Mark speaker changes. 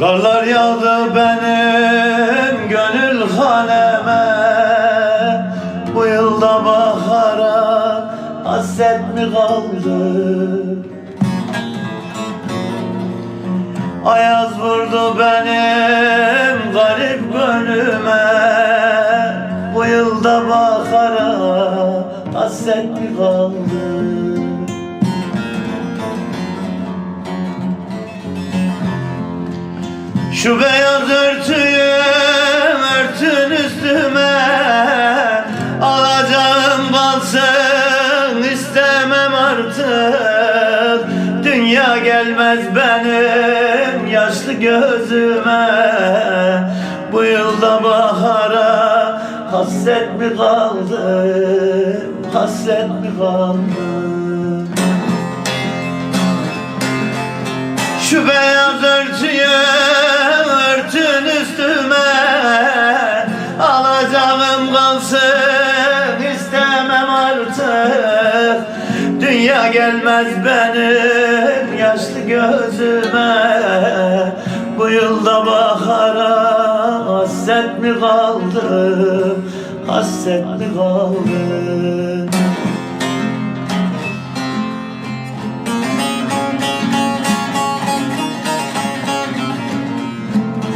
Speaker 1: Karlar yağdı benim gönül haneme Bu yılda bahara hasret mi kaldı? Ayaz vurdu benim garip gönlüme. Bu yılda bahara hasret mi kaldı Şu beyaz örtüyü örtün üstüme. Alacağım kalsın istemem artık. Dünya gelmez benim yaşlı gözüme. Bu yılda bahara hasret mi kaldı? Hasret mi kaldı? Şu beyaz örtüyü Kalsın istemem artık. Dünya gelmez benim yaşlı gözüme. Bu yılda bahara hasret mi kaldı? Hasret mi kaldı